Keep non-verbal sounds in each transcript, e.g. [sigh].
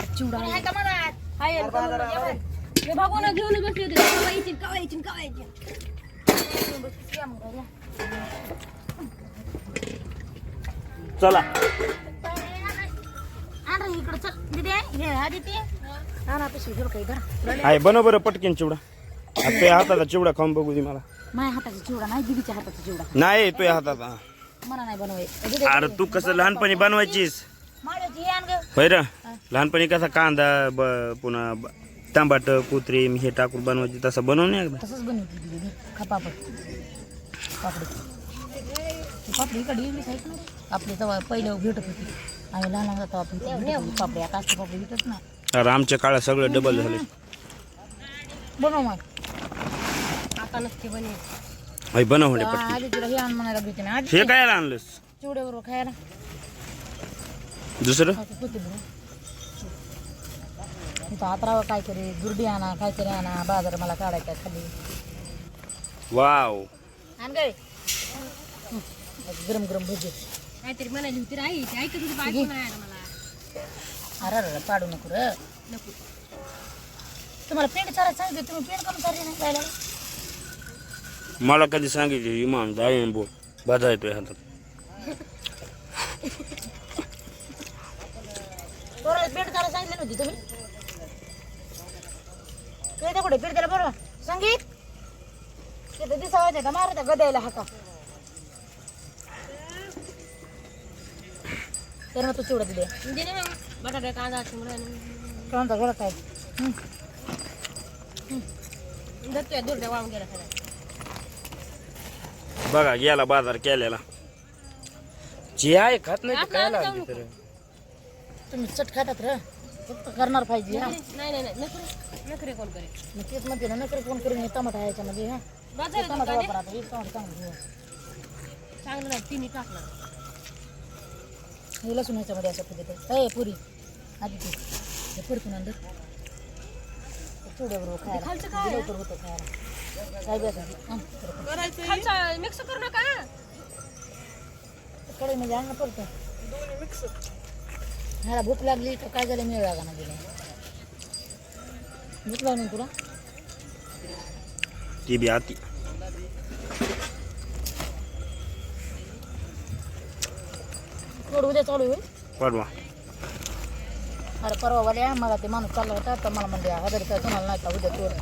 चिवडा आहे हाय हे घेऊन बसले होते. चला. इकडं चल. दिदे हे हा दिदे. आण काही धर. बनव बरं पटकन चिवडा. आता तुझ्या हाताचा चिवडा खाऊन बघू दे मला. माझ्या हाताचा चिवडा नाही दिदीच्या हाताचा चिवडा. नाही तुझ्या हाताचा. मला नाही बनवाय अरे तू कसं लहानपणी बनवायचीस? होय र? लहानपणी कसा कांदा ब पुन्हा टमाट कोथरीम हे टाकून बनवायची तसं बनवून एकदा तसंच बनवते पापड. पापडी. पापडी इकडे आपली तेव्हा पहिलं भेटत होती. आम्ही लहान लहान तेव्हा आपण भेटत होती. पापडी आता असते पापडी भेटत ना अरे आमच्या काळात सगळं डबल झाले. बनव मग. आता नसते बने होय बनव हे हे काय आणलंस? चिवड्याबरोबर खायला. दुसरं? आत्रावं काय करे? दुर्डी आणा काहीतरी आणा बाजार मला काढायचा आहे खाली. वाव. आण गे. गरम गरम भजी. काहीतरी म्हणाली होती राही ऐकत होती बायको नाही आला मला. अरे अरे पाडू नको र. नको. तुम्हाला पेंट चारायचं सांगितलं तुम्ही पेंट करून चालले नाही जायला मला कधी सांगितले इमान जाईन बो बाजा येतोय हातात. पोराला पेंट करायला सांगितलं नव्हती तुम्ही? पेंट कुठे पेंट त्याला बरोबर संगीत? तिथं दिसा होते का मारा त्या गद्याला हाका. तर तू चिवडा दिले दे ना बटाटा कांदा शिमला कोणता घरात काय? धरतोय दुर्ड्या वाळून गेला बघा गेला बाजार केलेला. जे आहे खात नाही तर तर? तुम्ही चट खातात र. फक्त करणार पाहिजे हा. नाही नाही नाही नखरे नखरे कोण करे मग तेच म्हणते ना नकर फोन करून हे टमाटा आहे याच्यामध्ये हा. बाजारात टमाटा? वापरा आता हे टमाटा चांगलं. चांगलं नाही तिन्ही टाकलं हे लसूण ह्याच्यामध्ये असं पद्धत आहे पुरी आधी ती हे फरकून आणलं चुड्याबरोबर खायला. खालचं काय? लवकर होतं खायला. काय बी असं हं. खालचा मिक्स करू नका. कढई म्हणजे आणणं पडतं. ह्याला भूक लागली तर काय झालं मिळ लागा ना गेला. भूक लागली तुला? ती बी आती. थोडं उद्या चालू होईल पाडवा अरे परवा वाल्या मला ते माणूस चालला होता तर मला म्हणले हजार रुपये तुम्हाला नाही का उद्या तोड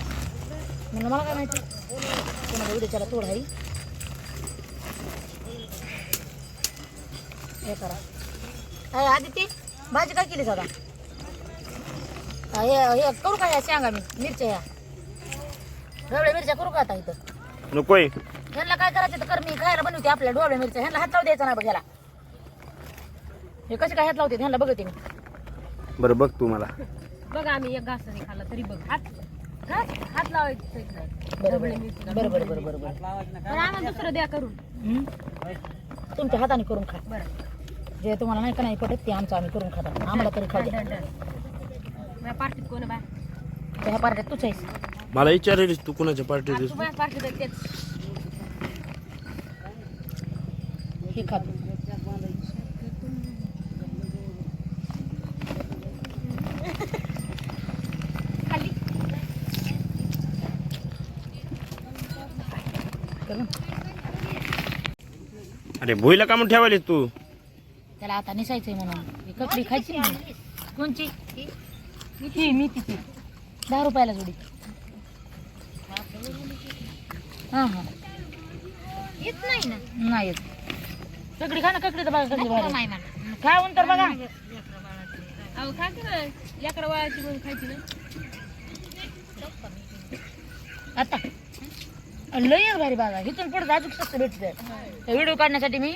म्हणलं मला काय माहिती? तुम्हाला उद्याच्याला तोड आहे. हे करा. अरे आदिती भाजी काय केली दादा हे हे करू का या सांगा मी? मिरच्या ह्या ढोबळ्या मिरच्या करू का आता इथं? नकोय. ह्यांना काय करायचं तर कर मी. खायला बनवते आपल्या ढोबळ्या मिरच्या? ह्यांना हात लावू द्यायचा नाही बघ ह्याला हे कसे काय हात लावते? ह्यांना बघते मी. बरं बघ तू मला. बघ आम्ही एक घास नाही खाल्ला तरी बघ. हात हात हात लावायचं नाही बरं बरं बरं बरं बरं बरं बरं पण आम्हाला दुसरं द्या करून. हं? तुमच्या हाताने करून खा. बरं. जे तुम्हाला नाही का नाही पटत ते आमचं आम्ही करून खाता. आम्हाला तरी खाऊ द्या. माझ्या पार्टीत कोण बाय पार्ट्यात तूच आहेस. मला विचारेलीस तू कुणाच्या पार्टीत तू माझ्या पार्टीत आहे तेच. हे खा तू. खाली. कर ना. अरे भुईला का म्हणून ठेवालीस तू? त्याला आता निसायचंय म्हणून. ही ककडी खायची कोणची? ही? मी तिची. दहा रुपयाला जोडी. हां हां. येत नाही ना. नाही येत. ककडी खा ना ककडी तर बघा ककडी भारी. नाही म्हणा खाऊन तर बघा. अहो खा की ना लेकरं वयाची म्हणून खायची ना. आता. लय भारी बागा. इथून पुढे अजून स्वस्त भेटते व्हिडिओ काढण्यासाठी मी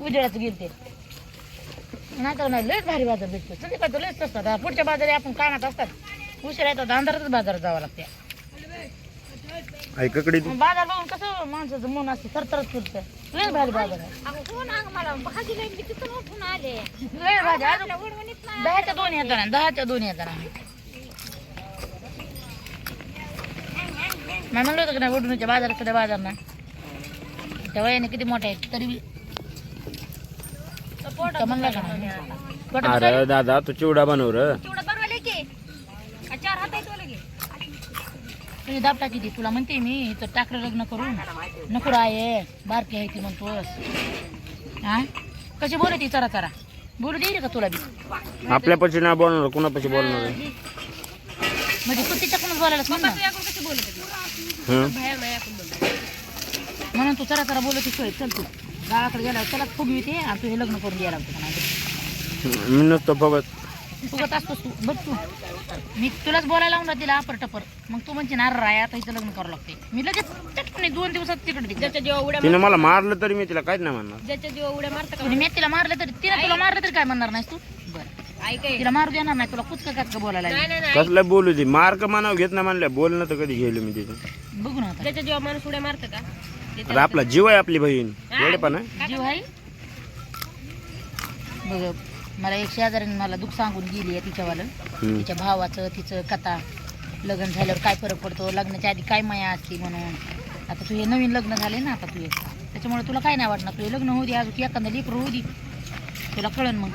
उजेडाच गेलते. नाही तर नाही लयच भारी बाजार भेटतो. संध्याकाळचं लयच स्वस्त आता पुढच्या बाजारी आपण कामात असतात. उशिरा येतात अंधारातच बाजारात जावं लागते. ऐककडे बाजार बघून कसं माणसाचं मन असते थरथरच फिरतं. लय भारी बाजार आहे. अगं कोण अंग मला? भाजी लई मी तिथून उठून आले. लय अजून वडवणीत दहाच्या दोन येतात दहाच्या दोन येतात मी म्हणलं होतं की नाही वडूनच्या बाजाराकडे बाजार ना त्या वयाने किती मोठे आहेत तरी बी अरे दादा तू चिवडा बनव र. दाब टाकी ती तुला म्हणते मी तर टाकर लग्न करून. नको आहे बारकी आहे ती म्हणतोस. हा कशी बोलते चरा चरा. बोलू दे का तुला बी? आपल्यापाशी नाही बोलणार कुणापाशी बोलणार म्हणजे तू तिच्याकडूनच बोलायला सांग ना. म्हणून तू चरा चरा बोलत चल तू. गावाकडे गेला त्याला फुगवी येते आणि तू हे लग्न करून द्यायला लागतो नाही मी नसतो बघत. फुगत असतोस तू. बघ तू. मी तुलाच बोलायला लावून तिला अपर टपर. मग तू म्हणजे नारळ आहे आता हिचं लग्न करावं लागते मी लगेच चटकन दोन दिवसात तिकडे तिकडे ज्याच्या जेव्हा उड्या तिने मला मारलं तरी मी तिला काहीच नाही म्हणणार. ज्याच्या जेव्हा उड्या मारता का आणि मी तिला मारलं तरी तिला तुला मारलं तरी काय म्हणणार नाहीस तू? बरं. ऐक आहे. तिला मारू देणार नाही. तुला कुचका काचका बोलायला नाही लागेल. नाही नाही कसलं बोलू दे. मार्क मानाव घेत नाही म्हणल्या. बोलणं तर कधी गेलो मी तिथे बघू ना आता. ज्याच्या जेव्हा माणूस उड्या मारतं का? आता आपला जीव आहे आपली बहीण. वेळे पण जीव आहे? बघ मला एक शेजारीने मला दुःख सांगून गेली आहे तिच्यावालं. तिच्या भावाचं तिचं कथा लग्न झाल्यावर काय फरक पडतो लग्नाच्या आधी काय माया असते म्हणून. आता तू हे नवीन लग्न झाले ना आता तुझे. त्याच्यामुळे तुला काय नाही वाटणार? तुझे लग्न होऊ दे अजून एखादं लेकरं होऊ दे. तुला कळन मग.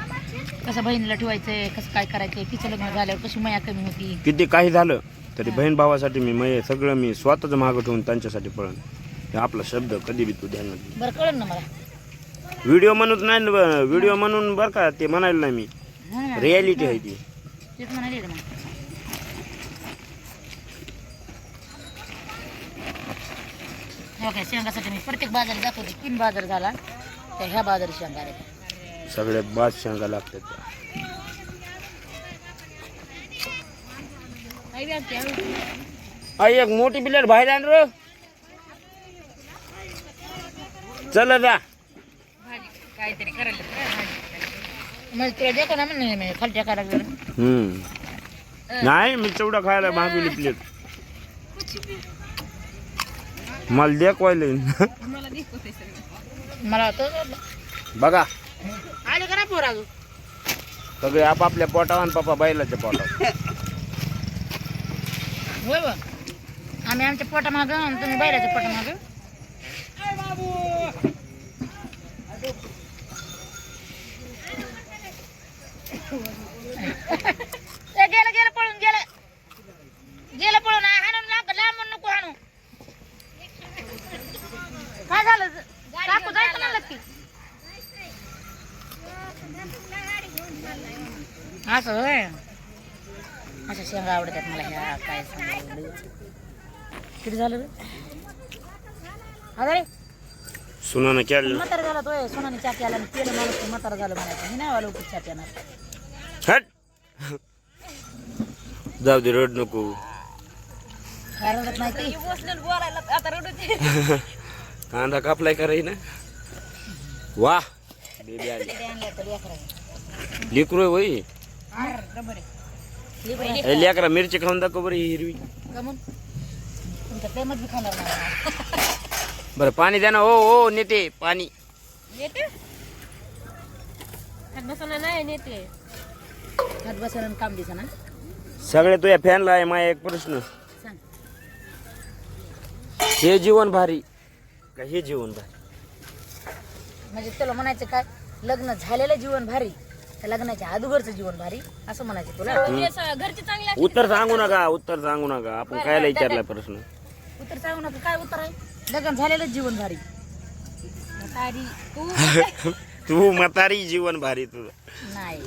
कसं बहिणीला ठेवायचंय कसं काय करायचंय? तिचं लग्न झाल्यावर कशी माया कमी होती? किती काही झालं तरी बहीण भावासाठी मी मय सगळं मी स्वतःच मागं ठेवून त्यांच्यासाठी पळण आपला शब्द कधी बी तू ध्यानात घे. बरं कळन ना मला? व्हिडिओ म्हणून नाही व्हिडिओ म्हणून बरं का ते म्हणायला नाही मी. हा ना. रियालिटी आहे ती. तेच म्हणाले ना मग हे बघा, शेंगासाठी मी प्रत्येक बाजारात दाखवते. तीन बाजार झाला. तर ह्या बाजारी शेंगा आहेत. सगळ्यात बाद शेंगा लागतात त्या. आई एक मोठी प्लेट बाहेर आण रे. चल जा. काहीतरी करायला. मग तुला देखो ना म्हणलं मी खालच्या करायला हम्म. नाही मी तेवढं खायला मागवली प्लेट मला देखवायला सगळं. मला बघा. आले का ना पोर अजून? सगळे आपापल्या पोटावर आणि पप्पा बैलाच्या पोटावर. होय बा आम्ही आमच्या पोटा माग आणि तुम्ही बैलाच्या पोटा माग गेलं गेलं पळून गेलं. गेलं पळून आ, हाणून लाग लांबून नको हाणू. काय झालं? काकू जायचं ना की. असं होय? अशा शेंगा आवडतात मला ह्या काय सांगू किती झालं रे? अरे सुनानं केलं म्हातारा झाला तो सोनाने चा प्याला आणि केलं माणूस तो म्हातारा झालं म्हणायचं. मी नाही आलो लवकर चा प्याणार हट. जाऊ दे रड नको. काय रडत नाही ती? बसलेलं बोलायला आता रडूचे कांदा कापलाय कराय ना वा. बेबी आली. ते आणलं तर लेकरं. लेकरू होय आर, रबर आहे. लेकरं आहे. ए, लेकरा मिरची खाऊन दाखव बरं ही हिरवी. का बी खाणार नाही. बरं पाणी द्या ना. हो हो नेते पाणी. येते बसवणार नाही नेते. हात बसायला आणि काम दिसा ना सगळे तुझ्या फॅनला आहे माझा एक प्रश्न. सांग. हे जीवन भारी का हे जीवन भारी? म्हणजे तुला म्हणायचं काय? लग्न झालेलं जीवन भारी का लग्नाच्या अगोदरचं जीवन भारी असं म्हणायचं तुला? ते स- घरचे चांगले उत्तर सांगू नका उत्तर सांगू नका. आपण कायला विचारलाय प्रश्न? उत्तर सांगू नका. काय उत्तर आहे? लग्न झालेलं जीवन भारी. तू? [laughs] तू म्हातारी जीवन भारी तुझं नाही.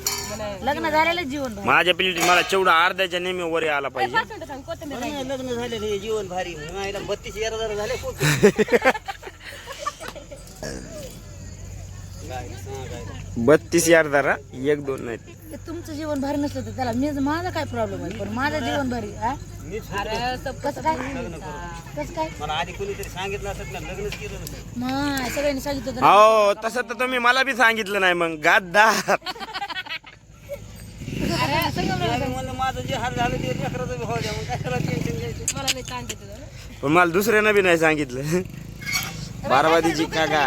लग्न झालेलं जीवन भारी. माझ्या पिल्ली मला चेवढा अर्ध्याच्या नेहमी वर यायला पाहिजे. पाच मिनिटं सांग कोथिंबीर राहिली. लग्न झाले हे जीवन भारी. मायला बत्तीस हजार झाले खूप [laughs] बत्तीस यार धरा एक दोन नाही ते तुमचं जीवन भारी नसलं तर त्याला मी माझा काय प्रॉब्लेम आहे? पण माझं जीवन भारी हा? अरे सब कसं काय? कसं काय? मला आधी कोणीतरी सांगितलं असत ना लग्नच केलं नसतं. मग सगळ्यांनी सांगितलं होतं हो तसं तर तुम्ही मला बी सांगितलं नाही मग गाद्दार. मी म्हणलं माझं जे हाल झालं ते लेकराचं बी होऊ द्या मग काय त्याला टेन्शन घ्यायचं? मला लई ताण देते जरा. पण मला दुसऱ्यानं बी नाही सांगितलं. बारावादीची काका.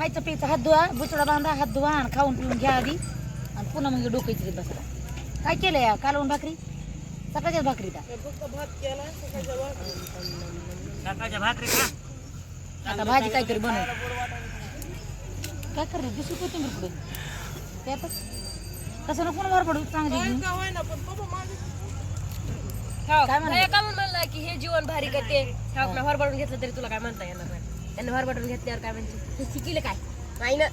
खायचं प्यायचं हात धुवा बुचडा बांधा हात धुवा आणि खाऊन पिऊन घ्या आधी. आणि पुन्हा मग डोकं इथे बसला काय केलं या कालवून भाकरी? सकाळच्याच भाकरी का सकाळच्या भाकरी खा आता भाजी काहीतरी बनव. काय करणार? दुसरी कोथिंबीर पुढे त्यातच कसं नको ना भर पडू. चांगली. काय म्हणाले? नाही, का म्हणून म्हणलं ना की हे जीवन भारी करते. आपलं हॉर घेतलं तरी तुला काय म्हणता येणार नाही. त्यांना भर बटून घेतल्यावर काय म्हणजे हे काय? नाही ना.